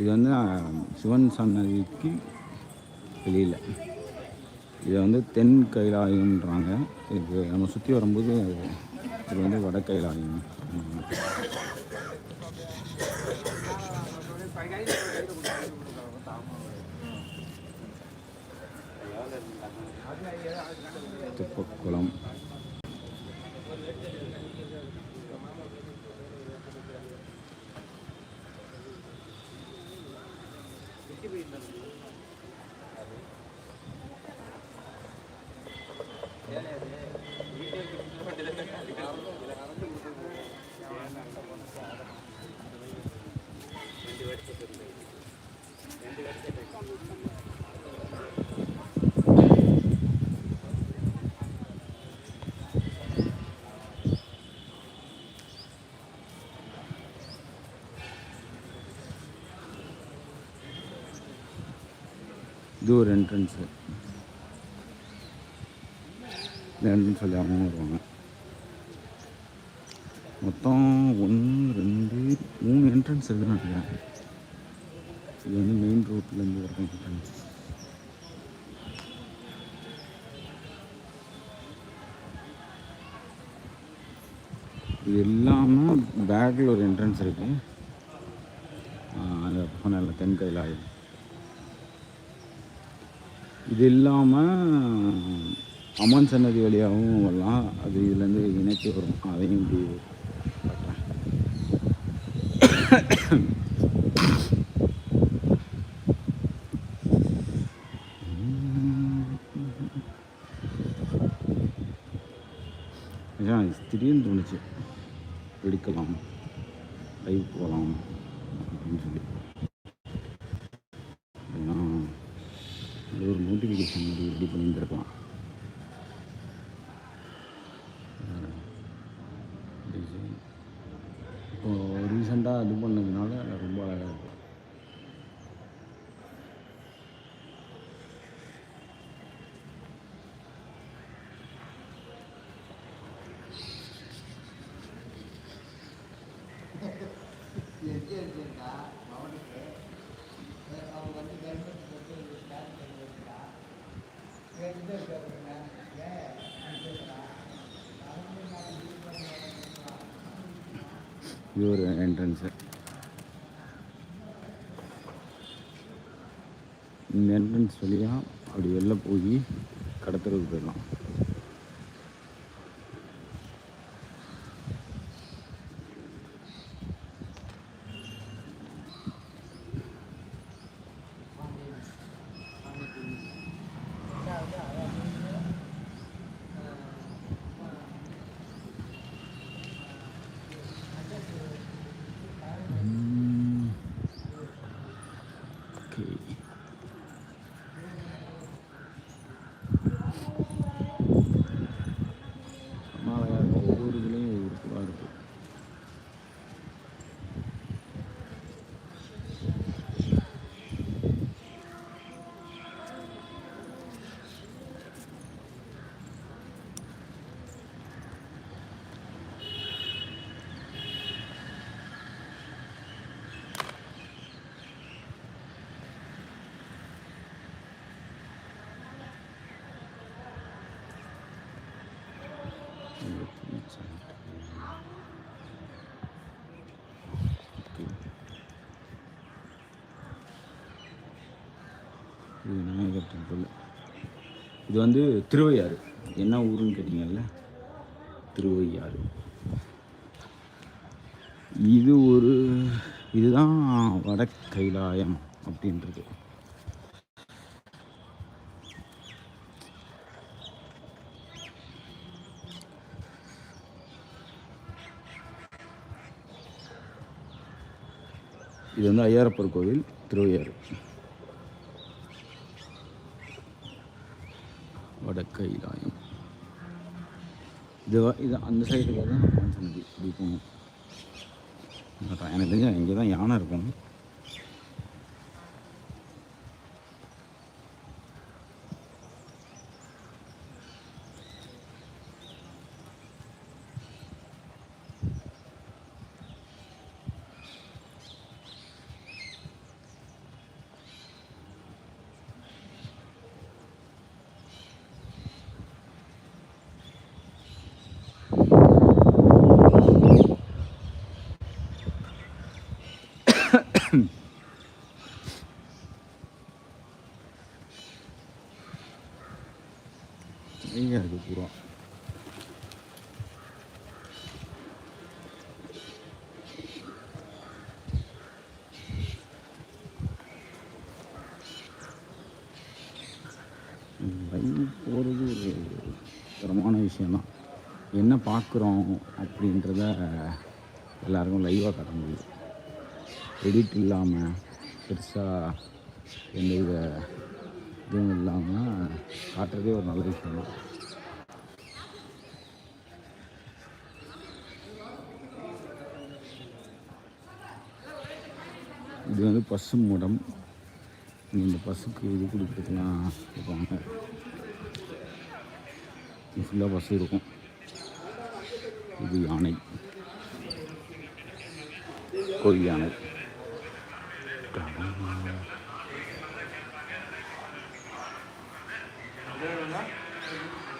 இது வந்து சிவன் சன்னதிக்கு வெளியில். இதை வந்து தென் கைலாயம்ன்றாங்க. இது நம்ம சுற்றி வரும்போது இது வந்து வட கைலாயம். துப்பக்குளம். ಇಲ್ಲ இது ஒரு என்ட்ரன்ஸு இந்த என்ட்ரன்ஸ் சொல்லி அவங்க வருவாங்க மொத்தம் ஒன்று ரெண்டு மூணு என்ட்ரன்ஸ் இருக்குன்னு நினைக்கிறேன். இது வந்து மெயின் ரோட்லேருந்து வர என்ட்ரன்ஸ் இது எல்லாமே பேக்கில் ஒரு என்ட்ரன்ஸ் இருக்குது அந்த சொன்னல தென் கைலாயம் இது இல்லாமல் அம்மன் சன்னதி வழியாகவும் வரலாம். அது இதுலேருந்து இணைச்சி வரும். அதையும் இப்படி திடீர்னு தோணுச்சு. எடுக்கலாம் லைவ் போகலாம் அப்படின்னு சொல்லி அப்படின்னா அது ஒரு இப்படி பண்ணியிருந்துருக்கலாம் டிசைன் இப்போது ரீசெண்டாக இது பண்ணதுனால ரொம்ப அழகாக இருக்கும் Yeah, yeah, yeah. இருக்கு இது ஒரு என்ட்ரன்ஸு இந்த என்ட்ரன்ஸ் வழியாக அப்படி வெளில போய் கடத்துறதுக்கு போயிடலாம் ஓகே அழகாக இருக்கும் ஒவ்வொரு இதுலேயும் ஒவ்வொரு பூவாக இருக்குது இது விநாயகர் டெம்பிள் இது வந்து திருவையாறு. என்ன ஊருன்னு கேட்டிங்கல்ல? திருவையாறு. இது ஒரு இதுதான் வட கைலாயம் அப்படின்றது. இது வந்து ஐயாரப்பர் கோவில் திருவையாறு. கைலாயம் இது இது அந்த சைடுக்கு தான் அம்மன் இப்படி போகணும் எனக்கு தெரிஞ்ச இங்கே தான் யானை இருக்கும். இது பூரா போகிறது ஒரு தரமான விஷயந்தான் என்ன பார்க்குறோம்? அப்படின்றத எல்லாருக்கும் லைவாக காட்ட முடியும். எடிட் இல்லாமல் பெருசாக எந்த வித இதுவும் இல்லாமல் காட்டுறதே ஒரு நல்ல விஷயம் தான். இது வந்து பசு மூடம். இந்த பசுக்கு இது கொடுக்குறதுலாம் இருப்பாங்க. ஃபுல்லாக பசு இருக்கும். இது யானை. கோயில் யானை.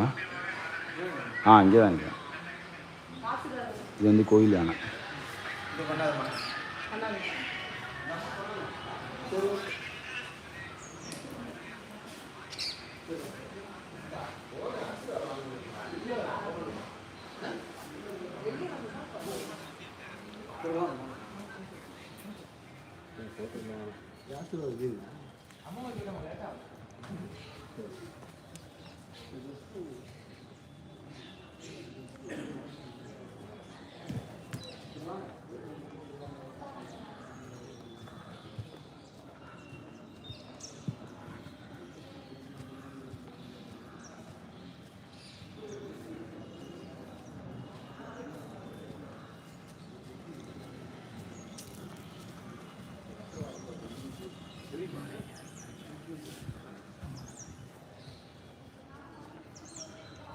ஆ ஆ இங்கே தான் இங்கே இது வந்து கோயில் யானை. అమ్మ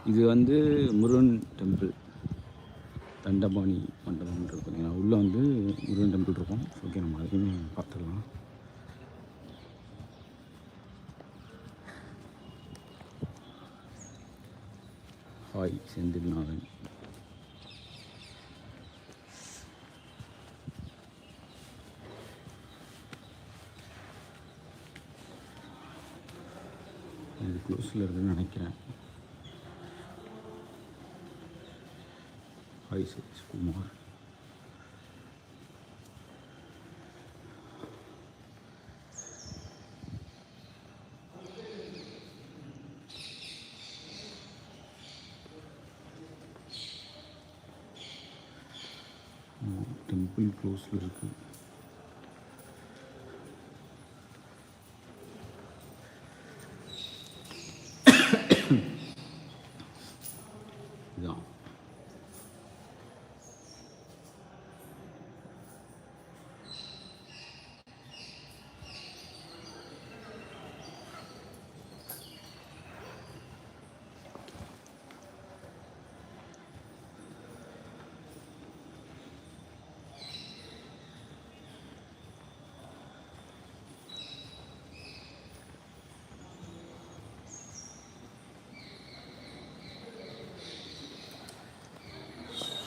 இது வந்து முருகன் டெம்பிள் தண்டபாணி மண்டபம் இருக்கும். பார்த்தீங்கன்னா உள்ளே வந்து முருகன் டெம்பிள் இருக்கும். ஓகே நம்ம அதையுமே பார்த்துடலாம். ஹாய் செந்தில்நாதன். இது க்ளோஸில் இருக்குன்னு நினைக்கிறேன். ஹாய் சதீஷ் குமார் டெம்பிள் க்ளோஸில் இருக்கு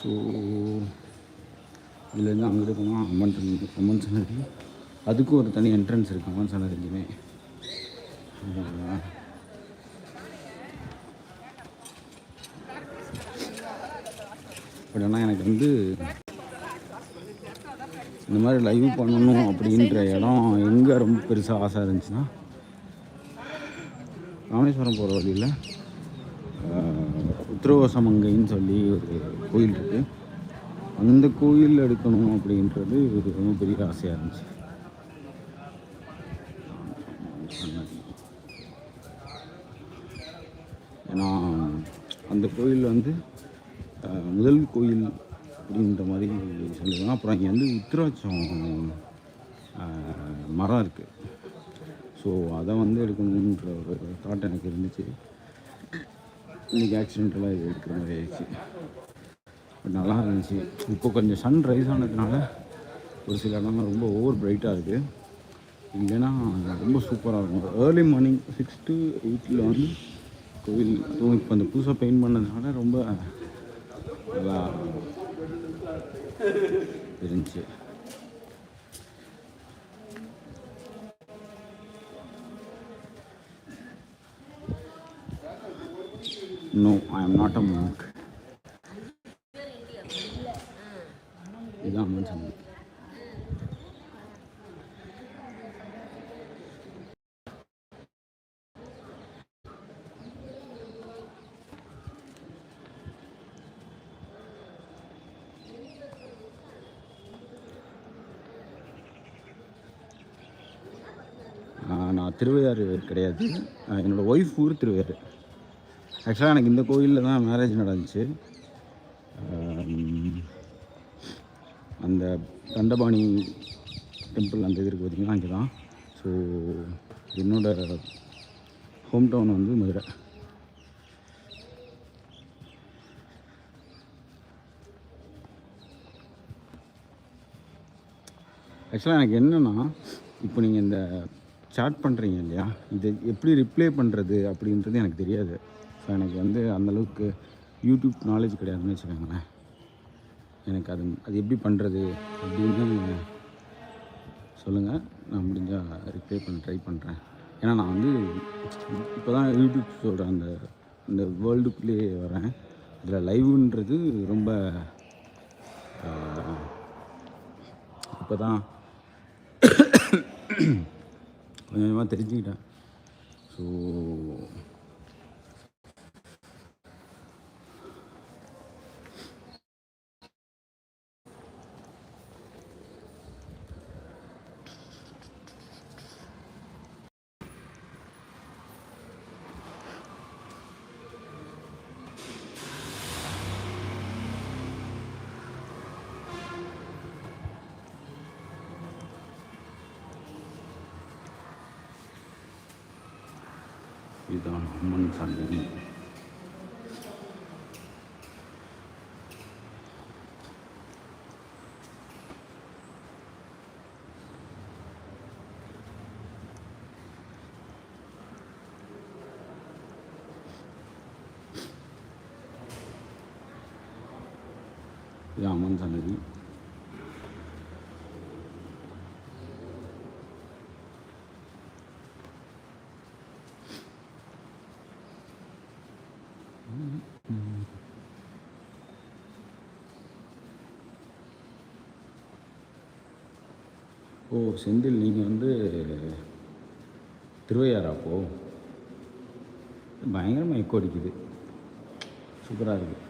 ஸோ இதுலேருந்து அங்கே போனால் அம்மன் அம்மன் சன்னதி. அதுக்கும் ஒரு தனி என்ட்ரன்ஸ் இருக்குது அம்மன் சன்னதிக்குமே. பட் ஆனால் எனக்கு வந்து இந்த மாதிரி லைவ் பண்ணணும் அப்படின்ற இடம் எங்கே ரொம்ப பெருசாக ஆசை இருந்துச்சுன்னா ராமேஸ்வரம் போகிற வழியில் உத்திரவசமங்கைன்னு சொல்லி ஒரு கோயில் இருக்குது அந்த கோயில் எடுக்கணும் அப்படின்றது ரொம்ப பெரிய ஆசையாக இருந்துச்சு. ஏன்னா அந்த கோயில் வந்து முதல் கோயில் அப்படின்ற மாதிரி சொல்லுவாங்க. அப்புறம் இங்கே வந்து உத்திராட்சம் மரம் இருக்குது ஸோ அதை வந்து எடுக்கணுன்ற ஒரு தாட் எனக்கு இருந்துச்சு. இன்றைக்கி ஆக்சிடென்டெல்லாம் இது எடுக்கிற மாதிரி ஆயிடுச்சு. பட் நல்லா இருந்துச்சு. இப்போ கொஞ்சம் சன் ரைஸ் ஆனதுனால ஒரு சில இடம்லாம் ரொம்ப ஓவர் பிரைட்டாக இருக்குது இல்லைன்னா ரொம்ப சூப்பராக இருக்கும். ஏர்லி மார்னிங் சிக்ஸ் டு எயிட்டில் வந்து கோவில் அதுவும் இப்போ அந்த புதுசாக பெயிண்ட் பண்ணதுனால ரொம்ப நல்லா இருந்துச்சு. No I am not a monk இதுதான் அம்மன் சன்னதி நான் திருவையாறு கிடையாது. என்னோடய என்னோட ஒய்ஃப் ஊர் திருவையாறு. ஆக்சுவலாக எனக்கு இந்த கோயிலில் தான் மேரேஜ் நடந்துச்சு. அந்த தண்டபாணி டெம்பிள் அந்த இது இருக்குது அங்கே தான் ஸோ என்னோட ஹோம் டவுன் வந்து மதுரை. ஆக்சுவலாக எனக்கு என்னென்னா இப்போ நீங்கள் இந்த சாட் பண்ணுறீங்க இல்லையா? இது எப்படி ரிப்ளை பண்ணுறது அப்படின்றது எனக்கு தெரியாது. ஸோ எனக்கு வந்து அந்தளவுக்கு யூடியூப் நாலேஜ் கிடையாதுன்னு வச்சுக்கோங்களேன். எனக்கு அது அது எப்படி பண்ணுறது அப்படின்னு சொல்லுங்கள் நான் முடிஞ்சால் ரிப்ளை பண்ண ட்ரை பண்ணுறேன் ஏன்னா நான் வந்து இப்போ தான் யூடியூப் சொல்கிறேன் அந்த இந்த வேர்ல்டுக்குள்ளேயே வரேன். இதில் லைவுன்றது ரொம்ப இப்போ தான் கொஞ்சம் கொஞ்சமாக தெரிஞ்சுக்கிட்டேன். ஸோ இதுதான் அம்மன் சன்னதி இது அம்மன் சன்னதி ஓ செந்தில் நீங்கள் வந்து திருவையாரா அப்போ பயங்கரமாக எக்கோ அடிக்குது சூப்பராக இருக்குது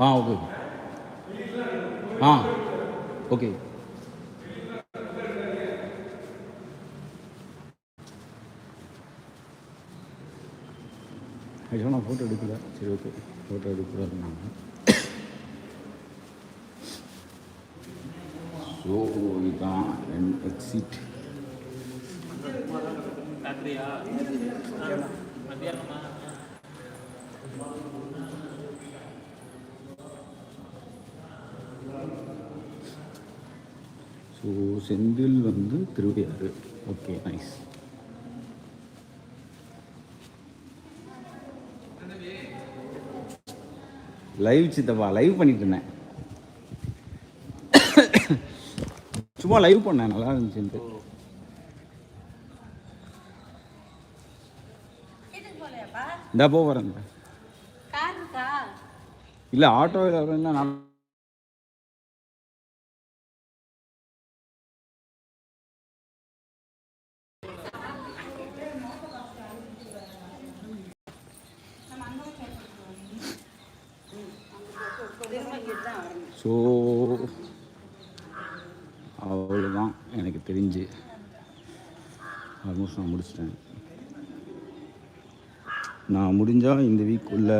ஆ ஓகே ஆ ஓகே ஆக்சுவலாக நான் ஃபோட்டோ எடுக்கல. சரி ஓகே ஃபோட்டோ எடுக்கூடாதுன்னாங்க ஸோ இதுதான் என் எக்ஸிட் ஸோ செந்தில் வந்து திருவையாறு. ஓகே நைஸ் லைவ் சித்தப்பா லைவ் பண்ணிட்டு இருந்தேன். சும்மா லைவ் பண்ணேன் நல்லா இருந்துச்சுன்ட்டு. இந்த போ வரேன். கார் இருக்கா இல்லை ஆட்டோவில் வரேன்னா நான் ஸோ அவ்வளோதான் எனக்கு தெரிஞ்சு. ஆல்மோஸ்ட் நான் முடிச்சிட்டேன். நான் முடிஞ்சால் இந்த வீக் உள்ள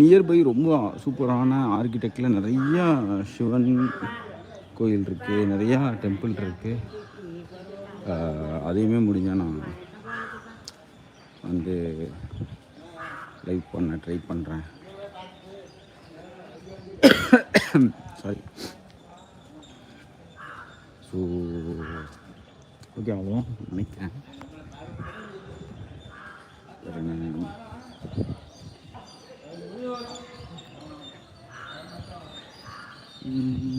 நியர்பை ரொம்ப சூப்பரான ஆர்கிடெக்டில் நிறையா சிவன் கோயில் இருக்குது நிறையா டெம்பிள் இருக்குது அதையுமே முடிஞ்சால் நான் வந்து லைவ் பண்ண ட்ரை பண்ணுறேன் sorry. 수 여기하고 밑에 그러면 음.